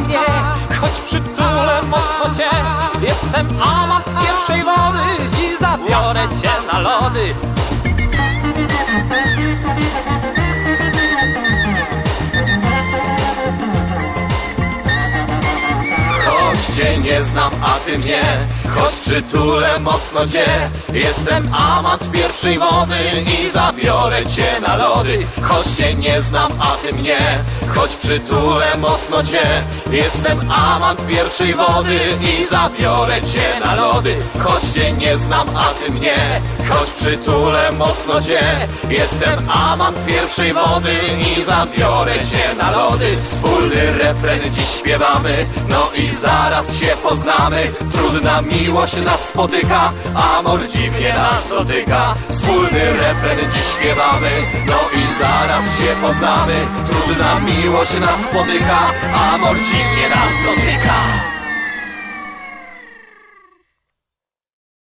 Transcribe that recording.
mnie Choć przytulę mocno cię. Jestem amat pierwszej wody I zabiorę cię na lody cię nie znam, a ty mnie. Choć przytulę mocno cię Jestem amat pierwszej wody I zabiorę cię na lody. Choć cię nie znam, a ty mnie. Choć przytulę mocno cię Jestem amat pierwszej wody I zabiorę cię na lody. Choć cię nie znam, a ty mnie. Choć przytulę mocno cię Jestem amant pierwszej wody I zabiorę cię na lody. Wspólny refren dziś śpiewamy. No i zaraz się poznamy. Trudna miłość nas spotyka Amor dziwnie nas dotyka. Wspólny refren dziś śpiewamy No i zaraz się poznamy. Trudna miłość nas spotyka Amor dziwnie nas dotyka